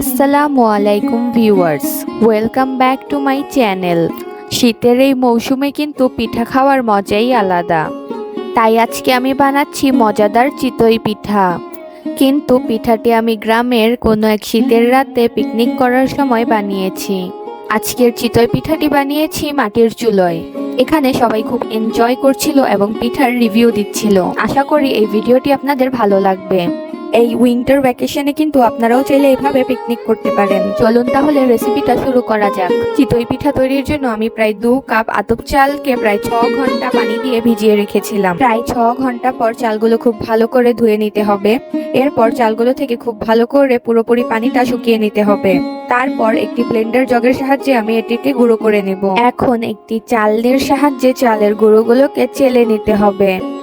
আসসালামু আলাইকুম viewers welcome back to my channel শীতের এই মৌসুমে কিন্তু পিঠা খাওয়ার মজাই আলাদা। তাই আজকে আমি বানাচ্ছি মজাদার চিতই পিঠা। কিন্তু পিঠাটি আমি গ্রামের কোনো এক শীতের রাতে পিকনিক করার সময় বানিয়েছি। আজকের চিতই পিঠাটি বানিয়েছি মাটির চুলোয়। এখানে সবাই খুব এনজয় করছিল এবং পিঠার রিভিউ দিচ্ছিল। আশা করি এই ভিডিওটি আপনাদের ভালো লাগবে। এই উইন্টার ভ্যাকেশনে কিন্তু আপনারাও চাইলে এভাবে পিকনিক করতে পারেন। চলুন তাহলে রেসিপিটা শুরু করা যাক। চিতই পিঠা তৈরির জন্য আমি প্রায় দু কাপ আতপ চালকে প্রায় ছ ঘণ্টা পানি দিয়ে ভিজিয়ে রেখেছিলাম। প্রায় ছ ঘণ্টা পর চালগুলো খুব ভালো করে ধুয়ে নিতে হবে। এরপর চালগুলো থেকে খুব ভালো করে পুরোপুরি পানিটা শুকিয়ে নিতে হবে। তারপর একটি ব্লেন্ডার জগের সাহায্যে আমি এটিকে গুঁড়ো করে নেব। এখন একটি চালনির সাহায্যে চালের গুঁড়োগুলোকে চেলে নিতে হবে।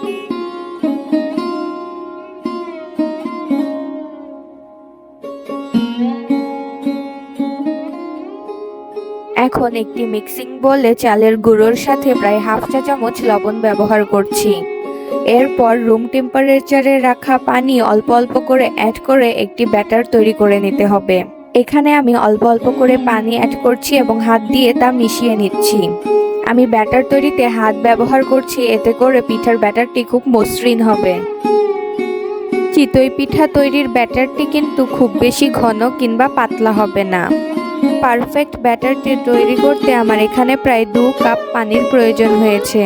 এখন একটি মিক্সিং বলে চালের গুঁড়োর সাথে প্রায় হাফ চা চামচ লবণ ব্যবহার করছি। এরপর রুম টেম্পারেচারে রাখা পানি অল্প অল্প করে অ্যাড করে একটি ব্যাটার তৈরি করে নিতে হবে। এখানে আমি অল্প অল্প করে পানি অ্যাড করছি এবং হাত দিয়ে তা মিশিয়ে নিচ্ছি। আমি ব্যাটার তৈরিতে হাত ব্যবহার করছি, এতে করে পিঠার ব্যাটারটি খুব মসৃণ হবে। চিতই পিঠা তৈরির ব্যাটারটি কিন্তু খুব বেশি ঘন কিংবা পাতলা হবে না। পারফেক্ট ব্যাটারটি তৈরি করতে আমার এখানে প্রায় দু কাপ পানির প্রয়োজন হয়েছে।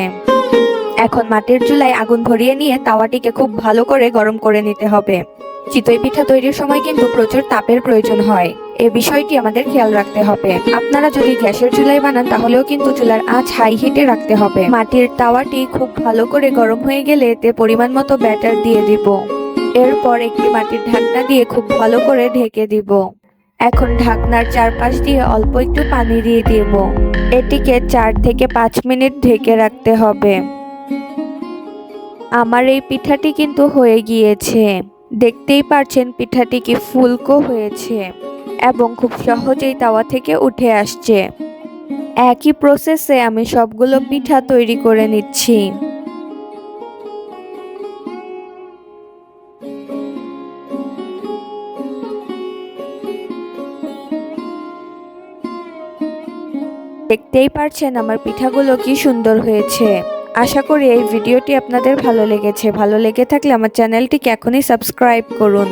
এখন মাটির চুলায় আগুন ভরিয়ে নিয়ে তাওয়াটিকে খুব ভালো করে গরম করে নিতে হবে। চিতই পিঠা তৈরির সময় কিন্তু প্রচুর তাপের প্রয়োজন হয়। এ বিষয়টি আমাদের খেয়াল রাখতে হবে। আপনারা যদি গ্যাসের চুলায় বানান, তাহলেও কিন্তু চুলার আঁচ হাই হিটে রাখতে হবে। মাটির তাওয়াটি খুব ভালো করে গরম হয়ে গেলে এতে পরিমাণ মতো ব্যাটার দিয়ে দিব। এরপর একটি মাটির ঢাকনা দিয়ে খুব ভালো করে ঢেকে দিব। এখন ঢাকনার চারপাশ দিয়ে অল্প একটু পানি দিয়ে দিব। এটিকে চার থেকে পাঁচ মিনিট ঢেকে রাখতে হবে। আমার এই পিঠাটি কিন্তু হয়ে গিয়েছে। দেখতেই পারছেন পিঠাটি কি ফুলকো হয়েছে এবং খুব সহজেই তাওয়া থেকে উঠে আসছে। একই প্রসেসে আমি সবগুলো পিঠা তৈরি করে নিচ্ছি। দেখতেই পারছেন আমার পিঠাগুলো কি সুন্দর হয়েছে। আশা করি এই ভিডিওটি আপনাদের ভালো লেগেছে। ভালো লেগে থাকলে আমার চ্যানেলটিকে এখনই সাবস্ক্রাইব করুন।